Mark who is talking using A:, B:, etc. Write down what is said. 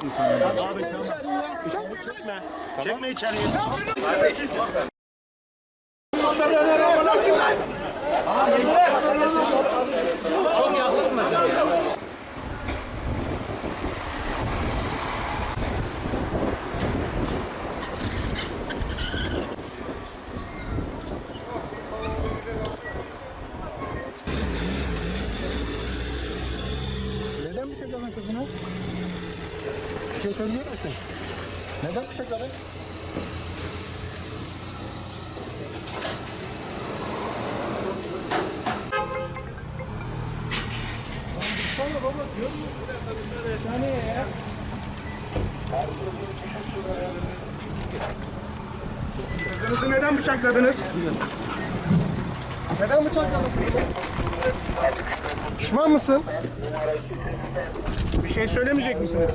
A: Abi tamam. Çekme. Çekme içeriye.
B: Neden bıçakladın kızını? Bir şey misin? Neden bıçakladın? Kızınızı neden bıçakladınız? Neden bıçakladın kızını? Pişman mısın? Şey söylemeyecek misiniz?